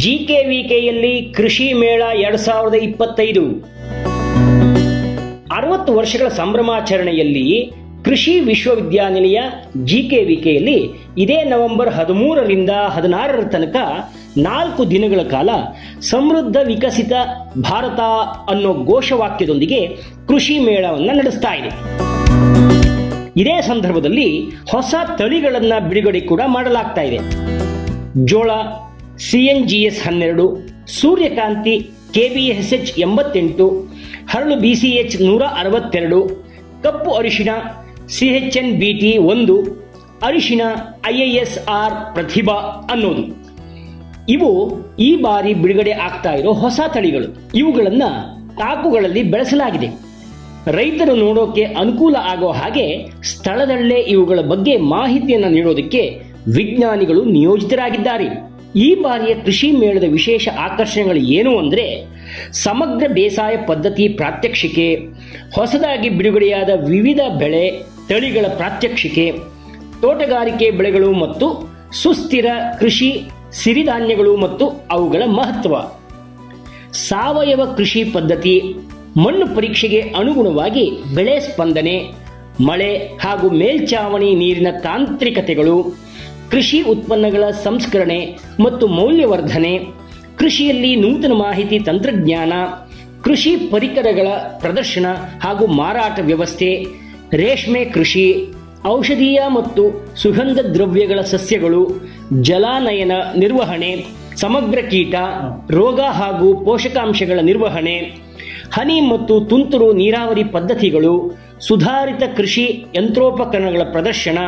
ಜಿಕೆವಿಕೆಯಲ್ಲಿ ಕೃಷಿ ಮೇಳ ಎರಡ್ ಸಾವಿರದ ಇಪ್ಪತ್ತೈದು. ಅರವತ್ತು ವರ್ಷಗಳ ಸಂಭ್ರಮಾಚರಣೆಯಲ್ಲಿ ಕೃಷಿ ವಿಶ್ವವಿದ್ಯಾನಿಲಯ ಜಿಕೆವಿಕೆಯಲ್ಲಿ ಇದೇ ನವೆಂಬರ್ ಹದಿಮೂರರಿಂದ ಹದಿನಾರರ ತನಕ ನಾಲ್ಕು ದಿನಗಳ ಕಾಲ ಸಮೃದ್ಧ ವಿಕಸಿತ ಭಾರತ ಅನ್ನೋ ಘೋಷವಾಕ್ಯದೊಂದಿಗೆ ಕೃಷಿ ಮೇಳವನ್ನು ನಡೆಸ್ತಾ ಇದೆ. ಇದೇ ಸಂದರ್ಭದಲ್ಲಿ ಹೊಸ ತಳಿಗಳನ್ನು ಬಿಡುಗಡೆ ಕೂಡ ಮಾಡಲಾಗ್ತಾ ಇದೆ. ಜೋಳ ಸಿಎನ್ಜಿಎಸ್ ಹನ್ನೆರಡು, ಸೂರ್ಯಕಾಂತಿ, ಕೆಬಿಎಸ್ಎಚ್ ಎಂಬತ್ತೆಂಟು, ಹರಳು ಬಿಸಿಎಚ್ ನೂರ ಅರವತ್ತೆರಡು ಕಪ್ಪು ಅರಿಶಿಣ ಸಿಎಚ್ಎನ್ ಬಿಟಿ ಒಂದು, ಅರಿಶಿಣ ಐಎಎಸ್ಆರ್ ಪ್ರತಿಭಾ ಅನ್ನೋದು. ಇವು ಈ ಬಾರಿ ಬಿಡುಗಡೆ ಆಗ್ತಾ ಇರೋ ಹೊಸ ತಳಿಗಳು. ಇವುಗಳನ್ನು ತಾಕುಗಳಲ್ಲಿ ಬೆಳೆಸಲಾಗಿದೆ. ರೈತರು ನೋಡೋಕೆ ಅನುಕೂಲ ಆಗೋ ಹಾಗೆ ಸ್ಥಳದಲ್ಲೇ ಇವುಗಳ ಬಗ್ಗೆ ಮಾಹಿತಿಯನ್ನು ನೀಡೋದಕ್ಕೆ ವಿಜ್ಞಾನಿಗಳು ನಿಯೋಜಿತರಾಗಿದ್ದಾರೆ. ಈ ಬಾರಿಯ ಕೃಷಿ ಮೇಳದ ವಿಶೇಷ ಆಕರ್ಷಣೆಗಳು ಏನು ಅಂದರೆ ಸಮಗ್ರ ಬೇಸಾಯ ಪದ್ಧತಿ ಪ್ರಾತ್ಯಕ್ಷಿಕೆ, ಹೊಸದಾಗಿ ಬಿಡುಗಡೆಯಾದ ವಿವಿಧ ಬೆಳೆ ತಳಿಗಳ ಪ್ರಾತ್ಯಕ್ಷಿಕೆ, ತೋಟಗಾರಿಕೆ ಬೆಳೆಗಳು ಮತ್ತು ಸುಸ್ಥಿರ ಕೃಷಿ ಸಿರಿಧಾನ್ಯಗಳು ಮತ್ತು ಅವುಗಳ ಮಹತ್ವ. ಸಾವಯವ ಕೃಷಿ ಪದ್ಧತಿ ಮಣ್ಣು ಪರೀಕ್ಷೆಗೆ ಅನುಗುಣವಾಗಿ ಬೆಳೆ ಸ್ಪಂದನೆ, ಮಳೆ ಹಾಗೂ ಮೇಲ್ಚಾವಣಿ ನೀರಿನ ತಾಂತ್ರಿಕತೆಗಳು ಕೃಷಿ ಉತ್ಪನ್ನಗಳ ಸಂಸ್ಕರಣೆ ಮತ್ತು ಮೌಲ್ಯವರ್ಧನೆ, ಕೃಷಿಯಲ್ಲಿ ನೂತನ ಮಾಹಿತಿ ತಂತ್ರಜ್ಞಾನ, ಕೃಷಿ ಪರಿಕರಗಳ ಪ್ರದರ್ಶನ ಹಾಗೂ ಮಾರಾಟ ವ್ಯವಸ್ಥೆ, ರೇಷ್ಮೆ ಕೃಷಿ, ಔಷಧೀಯ ಮತ್ತು ಸುಗಂಧ ದ್ರವ್ಯಗಳ ಸಸ್ಯಗಳು, ಜಲಾನಯನ ನಿರ್ವಹಣೆ, ಸಮಗ್ರ ಕೀಟ, ರೋಗ ಹಾಗೂ ಪೋಷಕಾಂಶಗಳ ನಿರ್ವಹಣೆ, ಹನಿ ಮತ್ತು ತುಂತುರು ನೀರಾವರಿ ಪದ್ಧತಿಗಳು, ಸುಧಾರಿತ ಕೃಷಿ ಯಂತ್ರೋಪಕರಣಗಳ ಪ್ರದರ್ಶನ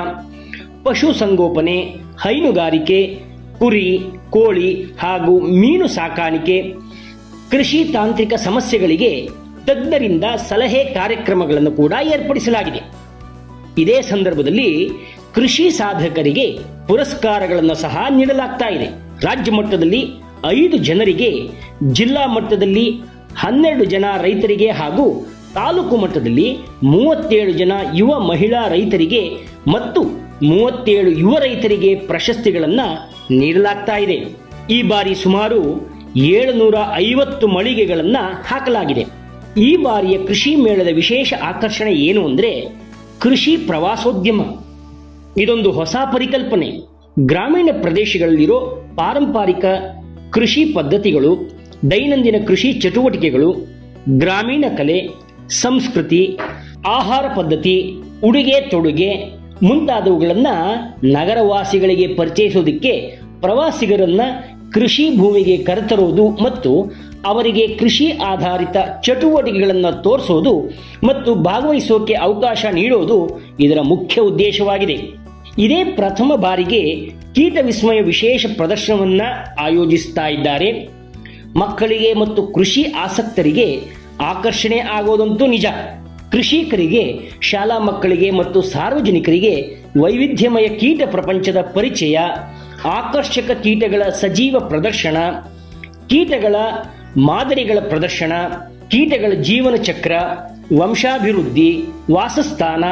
ಪಶು ಸಂಗೋಪನೆ, ಹೈನುಗಾರಿಕೆ, ಕುರಿ, ಕೋಳಿ ಹಾಗೂ ಮೀನು ಸಾಕಾಣಿಕೆ, ಕೃಷಿ ತಾಂತ್ರಿಕ ಸಮಸ್ಯೆಗಳಿಗೆ ತಜ್ಞರಿಂದ ಸಲಹೆ ಕಾರ್ಯಕ್ರಮಗಳನ್ನು ಕೂಡ ಏರ್ಪಡಿಸಲಾಗಿದೆ. ಇದೇ ಸಂದರ್ಭದಲ್ಲಿ ಕೃಷಿ ಸಾಧಕರಿಗೆ ಪುರಸ್ಕಾರಗಳನ್ನು ಸಹ ನೀಡಲಾಗ್ತಾ ಇದೆ. ರಾಜ್ಯ ಮಟ್ಟದಲ್ಲಿ ಐದು ಜನರಿಗೆ, ಜಿಲ್ಲಾ ಮಟ್ಟದಲ್ಲಿ ಹನ್ನೆರಡು ಜನ ರೈತರಿಗೆ ಹಾಗೂ ತಾಲೂಕು ಮಟ್ಟದಲ್ಲಿ ಮೂವತ್ತೇಳು ಜನ ಯುವ ಮಹಿಳಾ ರೈತರಿಗೆ ಮತ್ತು ಮೂವತ್ತೇಳು ಯುವ ರೈತರಿಗೆ ಪ್ರಶಸ್ತಿಗಳನ್ನು ನೀಡಲಾಗ್ತಾ ಇದೆ. ಈ ಬಾರಿ ಸುಮಾರು ಏಳುನೂರ ಐವತ್ತು ಮಳಿಗೆಗಳನ್ನು ಹಾಕಲಾಗಿದೆ. ಈ ಬಾರಿಯ ಕೃಷಿ ಮೇಳದ ವಿಶೇಷ ಆಕರ್ಷಣೆ ಏನು ಅಂದರೆ ಕೃಷಿ ಪ್ರವಾಸೋದ್ಯಮ. ಇದೊಂದು ಹೊಸ ಪರಿಕಲ್ಪನೆ. ಗ್ರಾಮೀಣ ಪ್ರದೇಶಗಳಲ್ಲಿರೋ ಪಾರಂಪರಿಕ ಕೃಷಿ ಪದ್ಧತಿಗಳು, ದೈನಂದಿನ ಕೃಷಿ ಚಟುವಟಿಕೆಗಳು, ಗ್ರಾಮೀಣ ಕಲೆ, ಸಂಸ್ಕೃತಿ, ಆಹಾರ ಪದ್ಧತಿ, ಉಡುಗೆ ತೊಡುಗೆ ಮುಂತಾದವುಗಳನ್ನು ನಗರವಾಸಿಗಳಿಗೆ ಪರಿಚಯಿಸೋದಕ್ಕೆ ಪ್ರವಾಸಿಗರನ್ನ ಕೃಷಿ ಭೂಮಿಗೆ ಕರೆತರುವುದು ಮತ್ತು ಅವರಿಗೆ ಕೃಷಿ ಆಧಾರಿತ ಚಟುವಟಿಕೆಗಳನ್ನು ತೋರಿಸೋದು ಮತ್ತು ಭಾಗವಹಿಸೋಕೆ ಅವಕಾಶ ನೀಡೋದು ಇದರ ಮುಖ್ಯ ಉದ್ದೇಶವಾಗಿದೆ. ಇದೇ ಪ್ರಥಮ ಬಾರಿಗೆ ಕೀಟ ವಿಸ್ಮಯ ವಿಶೇಷ ಪ್ರದರ್ಶನವನ್ನು ಆಯೋಜಿಸ್ತಾ ಇದ್ದಾರೆ. ಮಕ್ಕಳಿಗೆ ಮತ್ತು ಕೃಷಿ ಆಸಕ್ತರಿಗೆ ಆಕರ್ಷಣೆ ಆಗೋದಂತೂ ನಿಜ. ಕೃಷಿಕರಿಗೆ, ಶಾಲಾ ಮಕ್ಕಳಿಗೆ ಮತ್ತು ಸಾರ್ವಜನಿಕರಿಗೆ ವೈವಿಧ್ಯಮಯ ಕೀಟ ಪ್ರಪಂಚದ ಪರಿಚಯ, ಆಕರ್ಷಕ ಕೀಟಗಳ ಸಜೀವ ಪ್ರದರ್ಶನ, ಕೀಟಗಳ ಮಾದರಿಗಳ ಪ್ರದರ್ಶನ, ಕೀಟಗಳ ಜೀವನ ಚಕ್ರ, ವಂಶಾಭಿವೃದ್ಧಿ, ವಾಸಸ್ಥಾನ,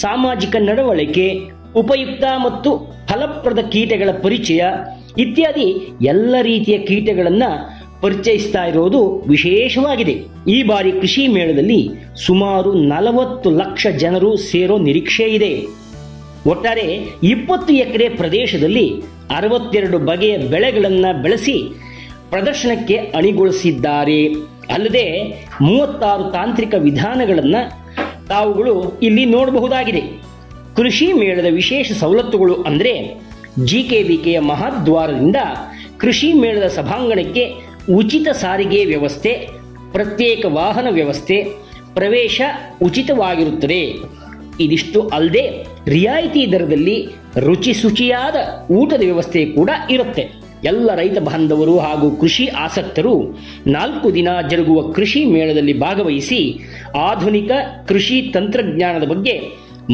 ಸಾಮಾಜಿಕ ನಡವಳಿಕೆ, ಉಪಯುಕ್ತ ಮತ್ತು ಫಲಪ್ರದ ಕೀಟಗಳ ಪರಿಚಯ ಇತ್ಯಾದಿ ಎಲ್ಲ ರೀತಿಯ ಕೀಟಗಳನ್ನು ಪರಿಚಯಿಸ್ತಾ ಇರೋದು ವಿಶೇಷವಾಗಿದೆ. ಈ ಬಾರಿ ಕೃಷಿ ಮೇಳದಲ್ಲಿ ಸುಮಾರು ನಲವತ್ತು ಲಕ್ಷ ಜನರು ಸೇರೋ ನಿರೀಕ್ಷೆ ಇದೆ. ಒಟ್ಟಾರೆ ಇಪ್ಪತ್ತು ಎಕರೆ ಪ್ರದೇಶದಲ್ಲಿ ಅರವತ್ತೆರಡು ಬಗೆಯ ಬೆಳೆಗಳನ್ನು ಬೆಳೆಸಿ ಪ್ರದರ್ಶನಕ್ಕೆ ಅಣಿಗೊಳಿಸಿದ್ದಾರೆ. ಅಲ್ಲದೆ ಮೂವತ್ತಾರು ತಾಂತ್ರಿಕ ವಿಧಾನಗಳನ್ನು ತಾವುಗಳು ಇಲ್ಲಿ ನೋಡಬಹುದಾಗಿದೆ. ಕೃಷಿ ಮೇಳದ ವಿಶೇಷ ಸವಲತ್ತುಗಳು ಅಂದರೆ ಜಿ ಕೆ ವಿ ಮಹಾದ್ವಾರದಿಂದ ಕೃಷಿ ಮೇಳದ ಸಭಾಂಗಣಕ್ಕೆ ಉಚಿತ ಸಾರಿಗೆ ವ್ಯವಸ್ಥೆ, ಪ್ರತ್ಯೇಕ ವಾಹನ ವ್ಯವಸ್ಥೆ, ಪ್ರವೇಶ ಉಚಿತವಾಗಿರುತ್ತದೆ. ಇದಿಷ್ಟು ಅಲ್ಲದೆ, ರಿಯಾಯಿತಿ ದರದಲ್ಲಿ ರುಚಿ ಶುಚಿಯಾದ ಊಟದ ವ್ಯವಸ್ಥೆ ಕೂಡ ಇರುತ್ತೆ. ಎಲ್ಲ ರೈತ ಬಾಂಧವರು ಹಾಗೂ ಕೃಷಿ ಆಸಕ್ತರು ನಾಲ್ಕು ದಿನ ಜರುಗುವ ಕೃಷಿ ಮೇಳದಲ್ಲಿ ಭಾಗವಹಿಸಿ ಆಧುನಿಕ ಕೃಷಿ ತಂತ್ರಜ್ಞಾನದ ಬಗ್ಗೆ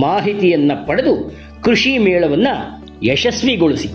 ಮಾಹಿತಿಯನ್ನು ಪಡೆದು ಕೃಷಿ ಮೇಳವನ್ನು ಯಶಸ್ವಿಗೊಳಿಸಿ.